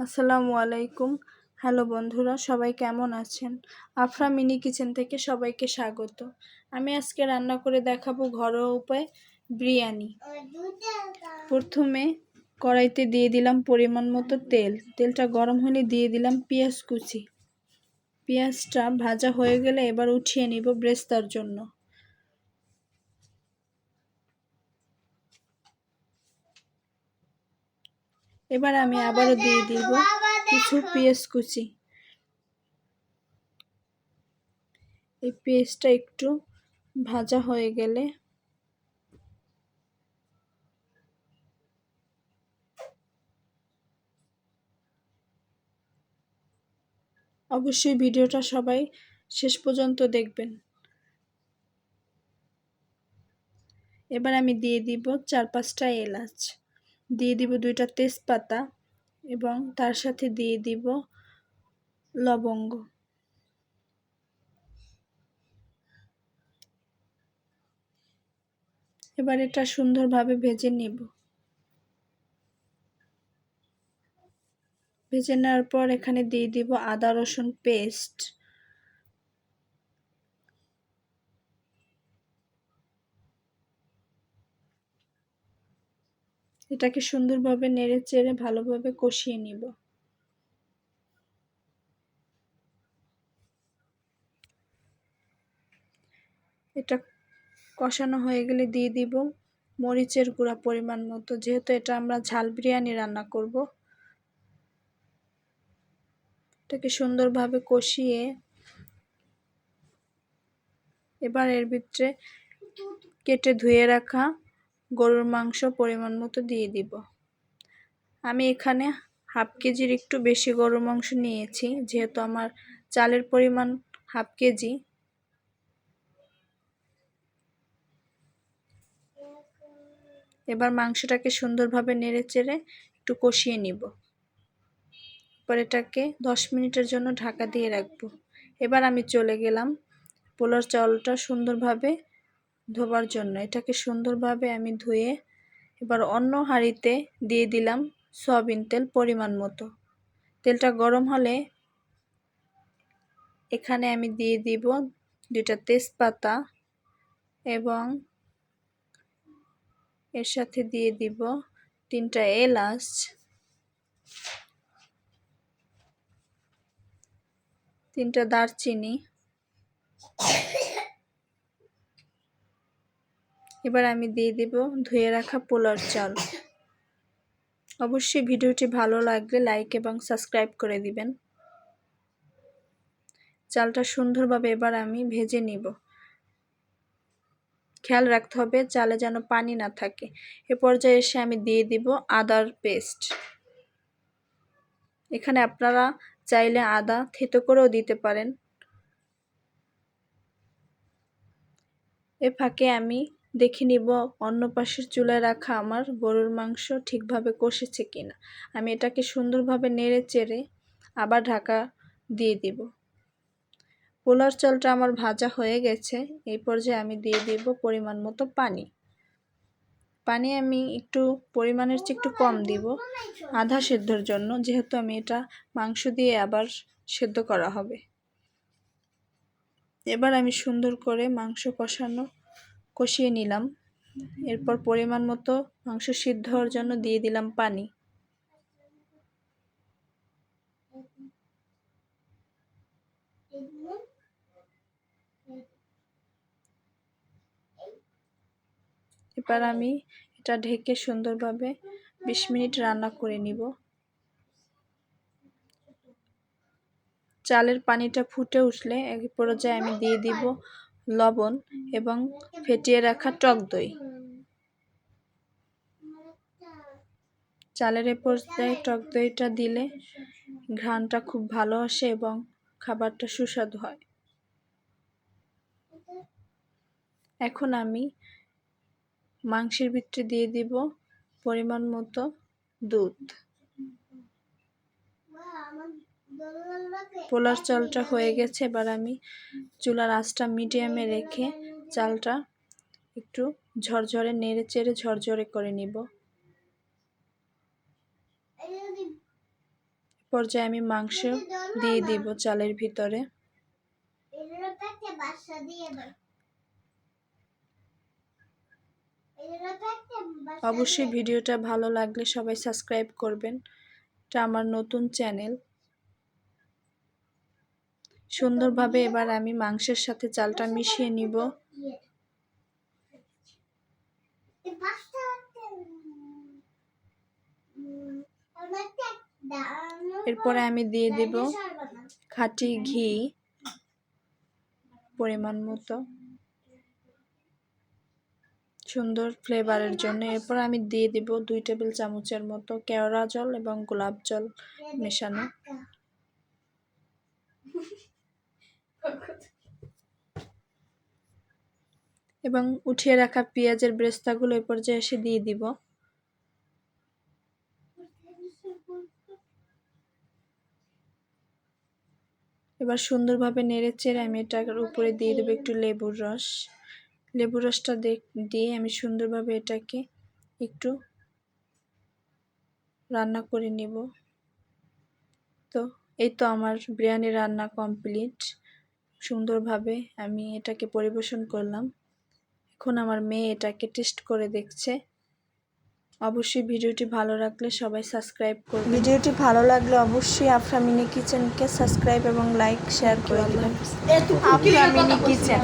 আসসালামু আলাইকুম। হ্যালো বন্ধুরা, সবাই কেমন আছেন? আফরা মিনি কিচেন থেকে সবাইকে স্বাগত। আমি আজকে রান্না করে দেখাবো ঘরোয়া উপায় বিরিয়ানি। প্রথমে কড়াইতে দিয়ে দিলাম পরিমাণ মতো তেল। তেলটা গরম হলে দিয়ে দিলাম পেঁয়াজ কুচি। পেঁয়াজটা ভাজা হয়ে গেলে এবার উঠিয়ে নিব ব্রেস্তার জন্য। এবার আমি আবারও দিয়ে দিব কিছু পেঁয়াজ কুচি। এই পেঁয়াজটা একটু ভাজা হয়ে গেলে অবশ্যই ভিডিওটা সবাই শেষ পর্যন্ত দেখবেন। এবার আমি দিয়ে দিব চার পাঁচটা এলাচ। দিয়ে দিব দুইটা তেজপাতা এবং তার সাথে দিয়ে দিব লবঙ্গ। এবার এটা সুন্দরভাবে ভেজে নিব। ভেজে নেওয়ার পর এখানে দিয়ে দিব আদা রসুন পেস্ট। এটাকে সুন্দরভাবে নেড়ে চেড়ে ভালোভাবে কষিয়ে নিব। এটা কষানো হয়ে গেলে দিয়ে দিব মরিচের গুঁড়া পরিমাণ মতো, যেহেতু এটা আমরা ঝাল বিরিয়ানি রান্না করব। এটাকে সুন্দরভাবে কষিয়ে এবার এর ভিতরে কেটে ধুয়ে রাখা গরুর মাংস পরিমাণ মতো দিয়ে দিব। আমি এখানে হাফ কেজির একটু বেশি গরুর মাংস নিয়েছি, যেহেতু আমার চালের পরিমাণ হাফ কেজি। এবার মাংসটাকে সুন্দরভাবে নেড়ে চেড়ে একটু কষিয়ে নিব। এবার এটাকে দশ মিনিটের জন্য ঢাকা দিয়ে রাখব। এবার আমি চলে গেলাম পোলার চাউলটা সুন্দরভাবে ধোবার জন্য। এটাকে সুন্দরভাবে আমি ধুয়ে এবার অন্য হাঁড়িতে দিয়ে দিলাম সয়াবিন তেল পরিমাণ মতো। তেলটা গরম হলে এখানে আমি দিয়ে দিব দুইটা তেজপাতা এবং এর সাথে দিয়ে দিব তিনটা এলাচ। তিনটা দারচিনি। এবার আমি দিয়ে দিব ধুয়ে রাখা পোলার চাল। অবশ্যই ভিডিওটি ভালো লাগলে লাইক এবং সাবস্ক্রাইব করে দিবেন। চালটা সুন্দরভাবে এবার আমি ভেজে নিব। খেয়াল রাখতে হবে চালে যেন পানি না থাকে। এ পর্যায়ে এসে আমি দিয়ে দিব আদার পেস্ট এখানে আপনারা চাইলে আদা থেতো করেও দিতে পারেন। এ ফাঁকে আমি দেখে নিব, অন্য পাশের চুলায় রাখা আমার গরুর মাংস ঠিকভাবে কষেছে কিনা আমি এটাকে সুন্দরভাবে নেড়ে চেড়ে আবার ঢাকা দিয়ে দিব। পোলার চালটা আমার ভাজা হয়ে গেছে, এই পর্যায়ে আমি দিয়ে দিব পরিমাণ মতো পানি। পানি আমি একটু পরিমাণের চেয়ে একটু কম দিব আধা সেদ্ধর জন্য, যেহেতু আমি এটা মাংস দিয়ে আবার সেদ্ধ করা হবে। এবার আমি সুন্দর করে মাংস কষানো কষিয়ে নিলাম। এরপর পরিমাণ মতো মাংস সিদ্ধ হওয়ার জন্য দিয়ে দিলাম পানি। এবার আমি এটা ঢেকে সুন্দরভাবে বিশ মিনিট রান্না করে নিব। চালের পানিটা ফুটে উঠলে এক পর্যায়ে আমি দিয়ে দিব লবণ এবং ফেটিয়ে রাখা টক দই। চালের এ পর্যায়ে টক দইটা দিলে ঘ্রাণটা খুব ভালো আসে এবং খাবারটা সুস্বাদু হয়। এখন আমি মাংসের ভিতরে দিয়ে দিব পরিমাণ মতো দুধ। পোলার চালটা হয়ে গেছে, এবার আমি চুলার আঁচটা মিডিয়ামে রেখে চালটা একটু ঝরঝরে, নেড়ে চেড়ে ঝরঝরে করে নিব। পর্যায়ে আমি মাংস দিয়ে দিব চালের ভিতরে। অবশ্যই ভিডিওটা ভালো লাগলে সবাই সাবস্ক্রাইব করবেন। এটা আমার নতুন চ্যানেল। সুন্দরভাবে এবার আমি মাংসের সাথে চালটা মিশিয়ে নিব। এরপরে আমি দিয়ে দেব খাঁটি ঘি পরিমাণ মতো। সুন্দর ফ্লেভারের জন্য। এরপর আমি দিয়ে দেব দুই টেবিল চামচের মতো কেওড়া জল এবং গোলাপ জল মেশানো। এবং উঠিয়ে রাখা পেঁয়াজের ব্রেস্তাগুলো এ পর্যায়ে এসে দিয়ে দিব। এবার সুন্দরভাবে নেড়ে চেড়ে আমি এটার উপরে দিয়ে দেবো একটু লেবুর রস। লেবুর রসটা দিয়ে আমি সুন্দরভাবে এটাকে একটু রান্না করে নিব। তো এই তো আমার বিরিয়ানি রান্না কমপ্লিট। সুন্দরভাবে আমি এটাকে পরিবেশন করলাম। এখন আমার মেয়ে এটাকে টেস্ট করে দেখছে। অবশ্যই ভিডিওটি ভালো লাগলে সবাই সাবস্ক্রাইব করবে ভিডিওটি ভালো লাগলে অবশ্যই আফরা মিনি কিচেনকে সাবস্ক্রাইব এবং লাইক শেয়ার করে দেবেন। Afra mini kitchen.